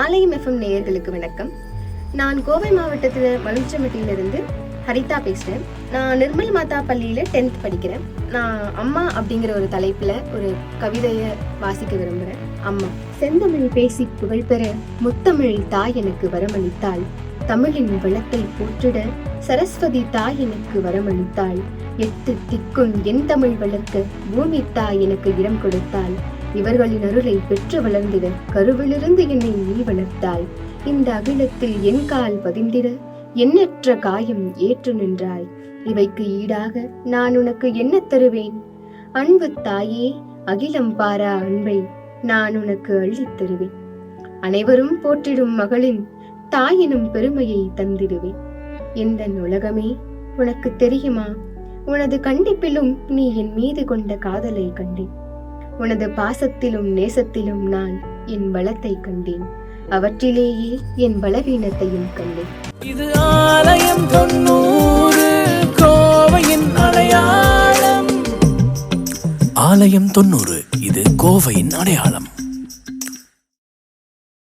ஆலயம் எஃப்எம் நேயர்களுக்கு வணக்கம். நான் கோவை மாவட்டத்தில் மலுச்சம்பட்டியிலிருந்து ஹரிதா பேசுகிறேன் நான் நிர்மல் மாதா பள்ளியில் டென்த் படிக்கிறேன். நான் அம்மா அப்படிங்கிற ஒரு தலைப்பில் ஒரு கவிதையை வாசிக்க விரும்புகிறேன் அம்மா செந்தமிழ் பேசி புகழ்பெற முத்தமிழ் தாய் எனக்கு வரமளித்தாள். தமிழின் வளத்தை போற்றிட சரஸ்வதி தாய் எனக்கு வரமளித்தாள். எட்டு திக்கும் என் தமிழ் வளர்க்க பூமி தாய் எனக்கு இடம் கொடுத்தாள். இவர்களின் அருளை பெற்று வளர்ந்திட கருவிலிருந்து என்னை நீ வளர்த்தாய். இந்த அகிலத்தில் என் கால் பதிந்திட எண்ணற்ற காயம் ஏற்று நின்றாய். இவைக்கு ஈடாக நான் உனக்கு என்ன தருவேன். அன்பு தாயே அகிலம் பாரா அன்பை நான் உனக்கு அள்ளித் தருவேன். அனைவரும் போற்றிடும் மகளின் தாயினும் பெருமையை தந்திடுவேன். எந்த உலகமே உனக்கு தெரியுமா? உனது கண்டிப்பிலும் நீ என் மீது கொண்ட காதலை கண்டேன். உனது பாசத்திலும் நேசத்திலும் நான் என் பலத்தை கண்டேன். அவற்றிலேயே என் பலவீனத்தையும் கண்டேன். இது ஆலயம் தொண்ணூறு கோவையின் அடையாளம். ஆலயம் தொண்ணூறு இது கோவையின் அடையாளம்.